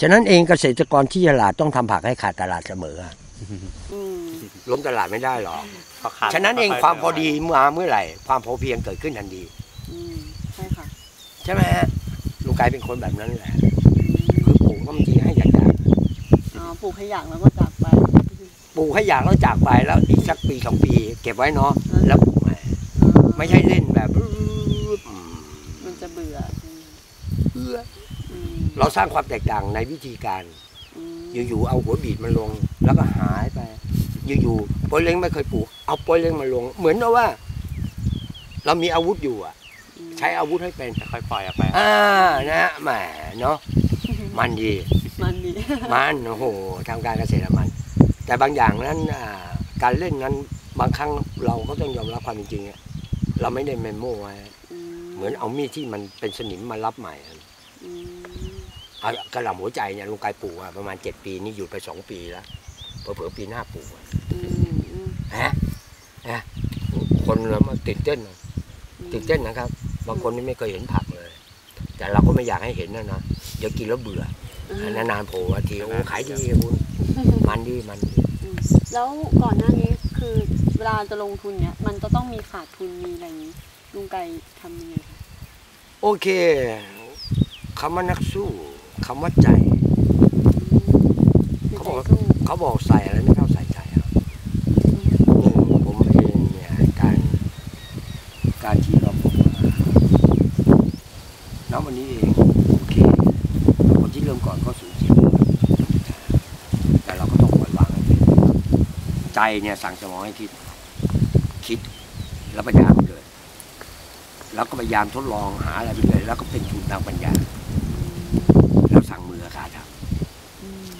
ฉะนั้นเองเกษตรกรที่ฉลาดต้องทำผักให้ขาดตลาดเสมออะอืมล้มตลาดไม่ได้หรอกพอขาดฉะนั้นเองก็ยความพอดีมาเมื่อไหร่ ความพอเพียงเกิดขึ้นทันทีอืมใช่ค่ะใช่ไหมฮะลุงกายเป็นคนแบบนั้นแหละคือปลูกก็บางทีให้อยากจะอ๋อปลูกให้อยากแล้วก็จากไปปลูกให้อยากแล้วจากไปแล้วอีกสักปีสองปี เก็บไว้เนาะแล้วปลูกใหม่อ๋อไม่ใช่เล่นแบบอืมมันจะเบื่ออืมเพื่ออืม เราสร้างความแตกต่างในวิธีการอืมอยู่ๆเอาหัวบีดมันลง แล้วก็หายไป อยู่ๆโปยเล้งไม่เคยปลูก เอาโปยเล้งมาลง เหมือนกับว่า เรามีอาวุธอยู่อะอืมใช้อาวุธให้เป็นค่อยๆปล่อยออกไปอ่านะฮะแหมเนาะมันดี มันดีมันโอ้โหทำการเกษตรมัน แต่บางอย่างนั้นอ่าการเล่นนั้นบางครั้งเราก็ต้องยอมรับความเป็นจริงอะเราไม่ได้เมมโมไว้เหมือนเอามีดที่มันเป็นสนิมมารับใหม่อะอืมเอา กระหล่ำหัวใจเนี่ยลุงกายปลูกอะประมาณเจ็ดปีนี่หยุดไปสองปีแล้วเผื่อๆปีหน้าปลูกอะอืมอืมฮะฮะคนเรามาตื่นเต้นอะตื่นเต้นนะครับ บางคนนี่ไม่เคยเห็นผักเลย แต่เราก็ไม่อยากให้เห็นนะนะเดี๋ยวกินแล้วเบื่ออืมนานๆโผล่มาทีโอ้ขายดีอะคุณมันดีมันดีแล้วก่อนหน้านี้คือเวลาจะลงทุนเนี้ยมันจะต้องมีขาดทุนมีอะไรอย่างนี้ลุงไก่ทำยังไงคะโอเคคำว่านักสู้ คำว่าใจมีเขาใจบอกว่าสู้เขาบอกใส่อะไรไม่เท่าใส่ใจอะหนึ่งผมเองเนี่ยการการที่เราบอกว่าณวันนี้เองโอเคคนที่เริ่มก่อนก็สูญเสียแต่เราก็ต้องปล่อยวางให้เป็นใจเนี่ยสั่งสมองให้คิดคิดแล้วปัญญามันเกิดแล้วก็พยายามทดลองหาอะไรไปเลยแล้วก็เป็นทุนทางปัญญา แล้วสั่งมือขาทำ อืม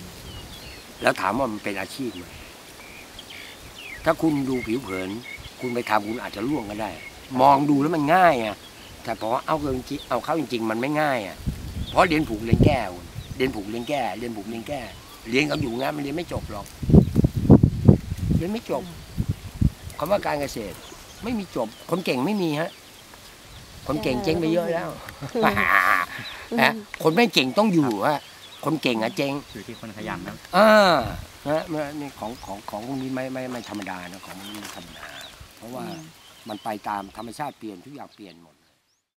แล้วถามว่ามันเป็นอาชีพไหมถ้าคุณดูผิวเผิน คุณไปทำคุณอาจจะล่วงก็ได้ มองดูแล้วมันง่ายอะแต่พอเอาเจริงๆเอาเข้าจริง ๆ มันไม่ง่ายอะเพราะเรียนผูกเรียนแก้คุณเรียนผูกเรียนแก้เรียนผูกเรียนแก้เรียนเขาอยู่งั้นมันเรียนไม่จบหรอกเรียนไม่จบคำว่าการเกษตร ไม่มีจบ คนเก่งไม่มีฮะคนเก่งเจ๊งไปเยอะแล้วนะคนไม่เก่งต้องอยู่ฮะ คนเก่งอะเจ๊งอยู่ที่คนขยันนะอ่านะนี่ของของของพวกนี้ไม่ไม่ไม่ธรรมดานะของพวกนี้ไม่ธรรมดา เพราะว่ามันไปตามธรรมชาติเปลี่ยนทุกอย่างเปลี่ยนหมด